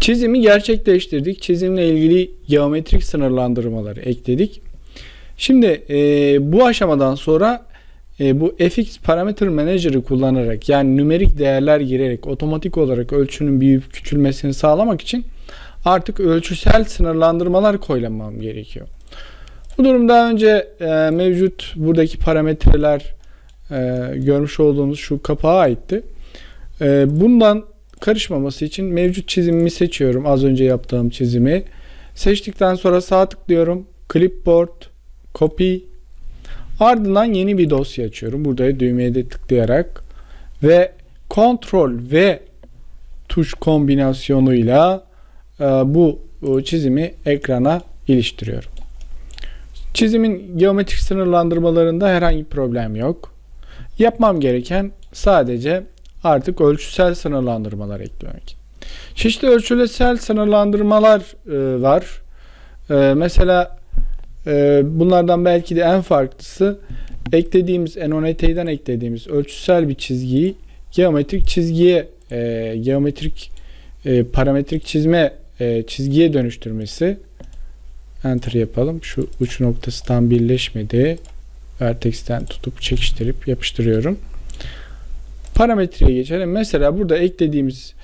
Çizimi gerçekleştirdik. Çizimle ilgili geometrik sınırlandırmaları ekledik. Şimdi e, bu aşamadan sonra e, bu fx parametre manager'ı kullanarak yani nümerik değerler girerek otomatik olarak ölçünün büyüyüp küçülmesini sağlamak için artık ölçüsel sınırlandırmalar koylamam gerekiyor. Bu durum daha önce e, mevcut buradaki parametreler e, görmüş olduğunuz şu kapağa aitti. E, bundan karışmaması için mevcut çizimimi seçiyorum. Az önce yaptığım çizimi. Seçtikten sonra sağ tıklıyorum. Clipboard, copy. Ardından yeni bir dosya açıyorum. Burada düğmeye de tıklayarak ve Ctrl V tuş kombinasyonuyla e, bu çizimi ekrana iliştiriyorum. Çizimin geometrik sınırlandırmalarında herhangi bir problem yok. Yapmam gereken sadece artık ölçüsel sınırlandırmalar eklemek. Çeşitli ölçüsel sınırlandırmalar e, var. E, mesela e, bunlardan belki de en farklısı eklediğimiz NONT'den eklediğimiz ölçüsel bir çizgiyi geometrik çizgiye e, geometrik e, parametrik çizme e, çizgiye dönüştürmesi. Enter yapalım. Şu uç noktası tam birleşmedi. Vertex'ten tutup çekiştirip yapıştırıyorum parametreye geçelim. Mesela burada eklediğimiz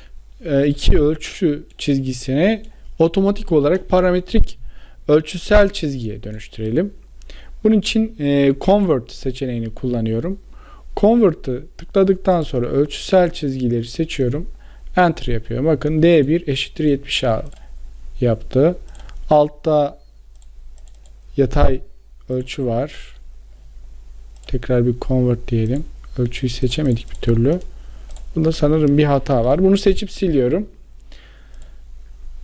e, iki ölçü çizgisini otomatik olarak parametrik ölçüsel çizgiye dönüştürelim. Bunun için e, Convert seçeneğini kullanıyorum. Convert'ı tıkladıktan sonra ölçüsel çizgileri seçiyorum. Enter yapıyorum. Bakın D1 eşittir 70 yaptı. Altta yatay ölçü var. Tekrar bir convert diyelim ölçüyü seçemedik bir türlü. Bunda sanırım bir hata var. Bunu seçip siliyorum.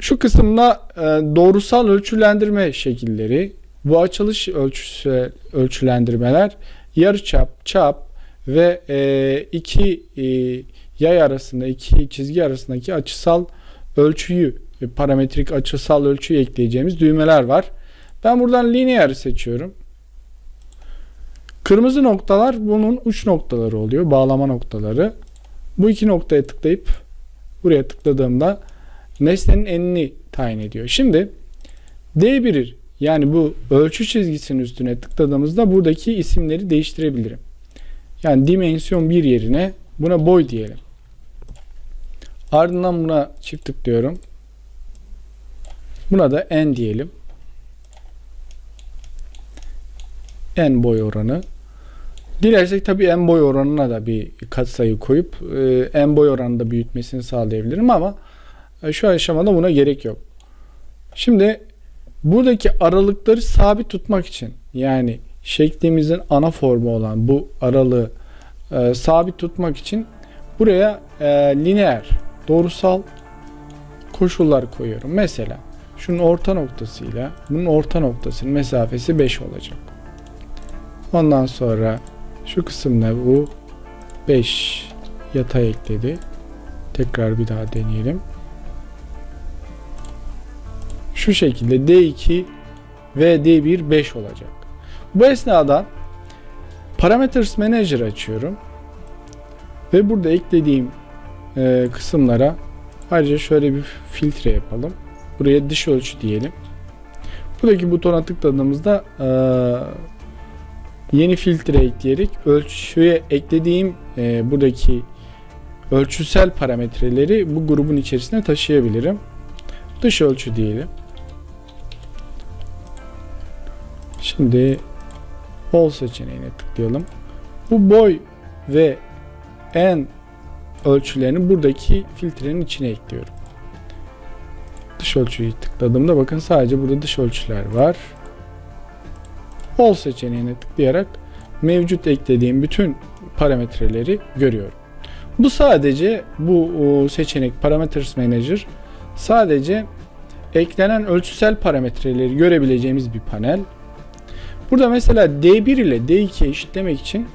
Şu kısımda e, doğrusal ölçülendirme şekilleri, bu açılış ölçüsü ölçülendirmeler yarıçap, çap ve e, iki e, yay arasında, iki çizgi arasındaki açısal ölçüyü, e, parametrik açısal ölçüyü ekleyeceğimiz düğmeler var. Ben buradan linear'ı seçiyorum. Kırmızı noktalar bunun uç noktaları oluyor. Bağlama noktaları. Bu iki noktaya tıklayıp buraya tıkladığımda nesnenin enini tayin ediyor. Şimdi D1 yani bu ölçü çizgisinin üstüne tıkladığımızda buradaki isimleri değiştirebilirim. Yani dimensiyon 1 yerine buna boy diyelim. Ardından buna çift tıklıyorum. Buna da n diyelim. n boy oranı. Dilersek tabii en boy oranına da bir katsayı koyup e, en boy oranında büyütmesini sağlayabilirim ama e, şu aşamada buna gerek yok. Şimdi buradaki aralıkları sabit tutmak için yani şeklimizin ana formu olan bu aralığı e, sabit tutmak için buraya e, lineer doğrusal koşullar koyuyorum. Mesela şunun orta noktasıyla bunun orta noktasının mesafesi 5 olacak. Ondan sonra şu kısımda bu 5 yatay ekledi. Tekrar bir daha deneyelim. Şu şekilde D2 ve D1 5 olacak. Bu esnada Parameters Manager açıyorum. Ve burada eklediğim e, kısımlara ayrıca şöyle bir filtre yapalım. Buraya dış ölçü diyelim. Buradaki butona tıkladığımızda e, yeni filtre ekleyerek ölçüye eklediğim e, buradaki ölçüsel parametreleri bu grubun içerisine taşıyabilirim. Dış ölçü diyelim. Şimdi All seçeneğine tıklayalım. Bu boy ve en ölçülerini buradaki filtrenin içine ekliyorum. Dış ölçüyü tıkladığımda bakın sadece burada dış ölçüler var. All seçeneğine tıklayarak mevcut eklediğim bütün parametreleri görüyorum. Bu sadece bu seçenek Parameters Manager sadece eklenen ölçüsel parametreleri görebileceğimiz bir panel. Burada mesela D1 ile D2 eşitlemek için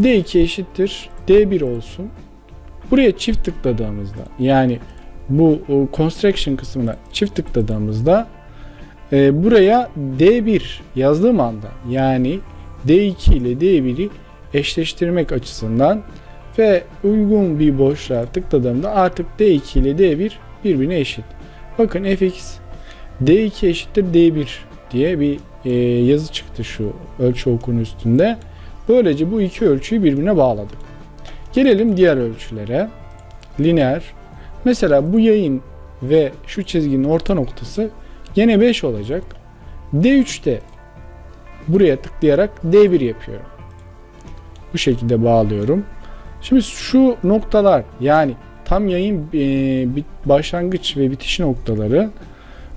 D2 eşittir D1 olsun. Buraya çift tıkladığımızda yani bu construction kısmına çift tıkladığımızda e, buraya D1 yazdığım anda yani D2 ile D1'i eşleştirmek açısından ve uygun bir boşluğa tıkladığımda artık D2 ile D1 birbirine eşit. Bakın fx d2 eşittir d1 diye bir e, yazı çıktı şu ölçü okunun üstünde. Böylece bu iki ölçüyü birbirine bağladık. Gelelim diğer ölçülere. Lineer. Mesela bu yayın ve şu çizginin orta noktası gene 5 olacak. D3'te buraya tıklayarak D1 yapıyorum. Bu şekilde bağlıyorum. Şimdi şu noktalar yani tam yayın e, başlangıç ve bitiş noktaları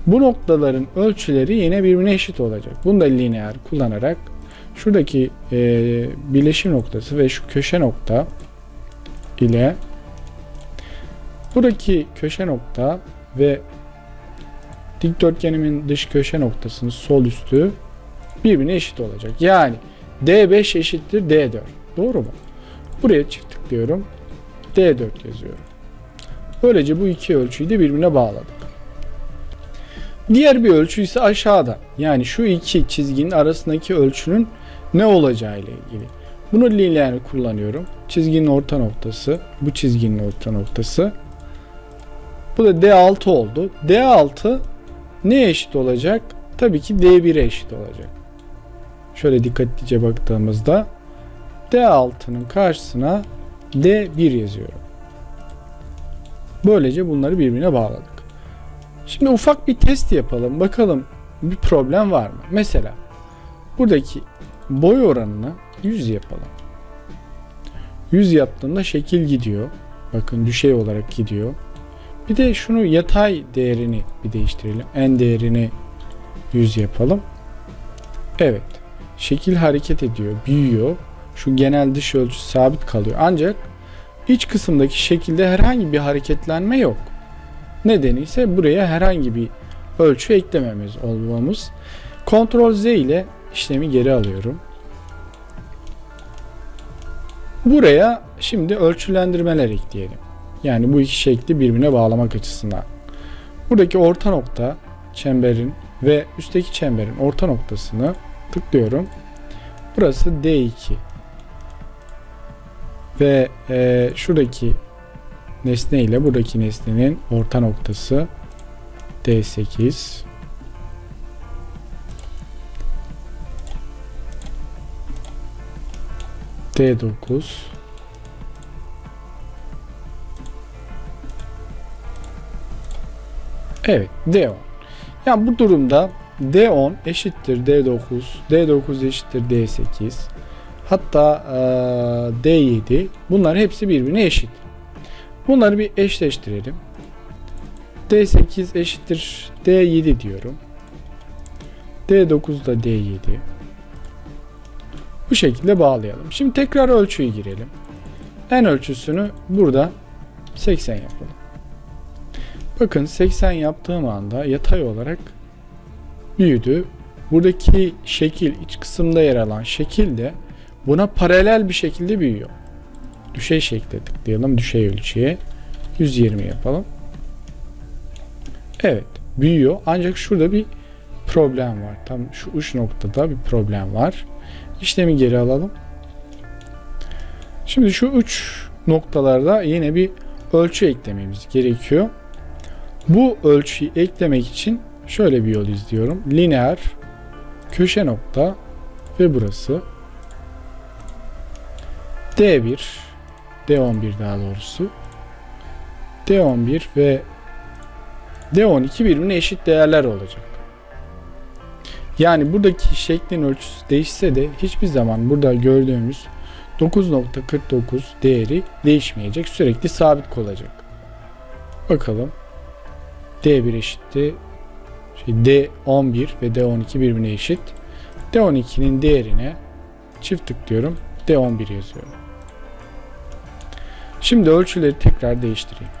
bu noktaların ölçüleri yine birbirine eşit olacak. Bunu da lineer kullanarak şuradaki e, birleşim noktası ve şu köşe nokta ile buradaki köşe nokta ve dikdörtgenimin dış köşe noktasının sol üstü birbirine eşit olacak. Yani D5 eşittir D4. Doğru mu? Buraya çift tıklıyorum. D4 yazıyorum. Böylece bu iki ölçüyü de birbirine bağladık. Diğer bir ölçü ise aşağıda. Yani şu iki çizginin arasındaki ölçünün ne olacağı ile ilgili. Bunu lineer kullanıyorum. Çizginin orta noktası, bu çizginin orta noktası. Bu da D6 oldu. D6 neye eşit olacak? Tabii ki D1'e eşit olacak. Şöyle dikkatlice baktığımızda D6'nın karşısına D1 yazıyorum. Böylece bunları birbirine bağladık. Şimdi ufak bir test yapalım. Bakalım bir problem var mı? Mesela buradaki boy oranını 100 yapalım. 100 yaptığımda şekil gidiyor. Bakın düşey olarak gidiyor. Bir de şunu yatay değerini bir değiştirelim. En değerini 100 yapalım. Evet. Şekil hareket ediyor, büyüyor. Şu genel dış ölçü sabit kalıyor. Ancak iç kısımdaki şekilde herhangi bir hareketlenme yok. Nedeni ise buraya herhangi bir ölçü eklememiz olmamız. Ctrl Z ile işlemi geri alıyorum. Buraya şimdi ölçülendirmeler ekleyelim. Yani bu iki şekli birbirine bağlamak açısından. Buradaki orta nokta çemberin ve üstteki çemberin orta noktasını tıklıyorum. Burası D2. Ve e, şuradaki nesne ile buradaki nesnenin orta noktası D8. D9 Evet D10 yani bu durumda D10 eşittir D9 D9 eşittir D8 hatta eee, D7 bunlar hepsi birbirine eşit bunları bir eşleştirelim D8 eşittir D7 diyorum D9 da D7 bu şekilde bağlayalım. Şimdi tekrar ölçüyü girelim. En ölçüsünü burada 80 yapalım. Bakın 80 yaptığım anda yatay olarak büyüdü. Buradaki şekil iç kısımda yer alan şekil de buna paralel bir şekilde büyüyor. Düşey şekle tıklayalım. Düşey ölçüye 120 yapalım. Evet büyüyor ancak şurada bir problem var. Tam şu uç noktada bir problem var. İşlemi geri alalım. Şimdi şu uç noktalarda yine bir ölçü eklememiz gerekiyor. Bu ölçüyü eklemek için şöyle bir yol izliyorum. Lineer köşe nokta ve burası D1 D11 daha doğrusu D11 ve D12 birbirine eşit değerler olacak. Yani buradaki şeklin ölçüsü değişse de hiçbir zaman burada gördüğümüz 9.49 değeri değişmeyecek. Sürekli sabit kalacak. Bakalım. D1 eşitti. Şey, D11 ve D12 birbirine eşit. D12'nin değerine çift tıklıyorum. D11 yazıyorum. Şimdi ölçüleri tekrar değiştireyim.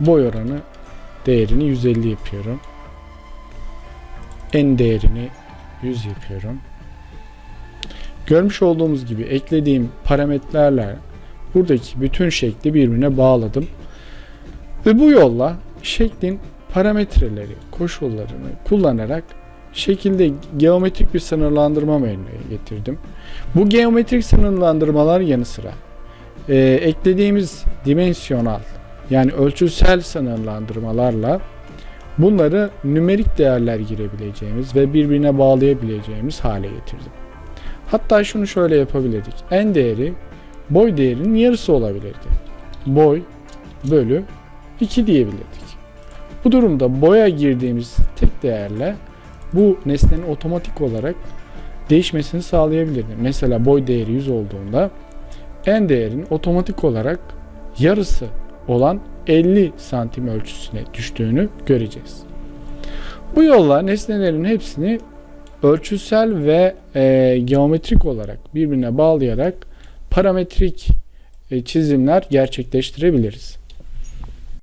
Boy oranı değerini 150 yapıyorum en değerini 100 yapıyorum. Görmüş olduğumuz gibi eklediğim parametrelerle buradaki bütün şekli birbirine bağladım. Ve bu yolla şeklin parametreleri, koşullarını kullanarak şekilde geometrik bir sınırlandırma menüye getirdim. Bu geometrik sınırlandırmalar yanı sıra e, eklediğimiz dimensional yani ölçüsel sınırlandırmalarla bunları nümerik değerler girebileceğimiz ve birbirine bağlayabileceğimiz hale getirdim. Hatta şunu şöyle yapabilirdik. En değeri boy değerinin yarısı olabilirdi. Boy bölü 2 diyebilirdik. Bu durumda boya girdiğimiz tek değerle bu nesnenin otomatik olarak değişmesini sağlayabilirdi. Mesela boy değeri 100 olduğunda en değerin otomatik olarak yarısı olan 50 santim ölçüsüne düştüğünü göreceğiz. Bu yolla nesnelerin hepsini ölçüsel ve e, geometrik olarak birbirine bağlayarak parametrik e, çizimler gerçekleştirebiliriz.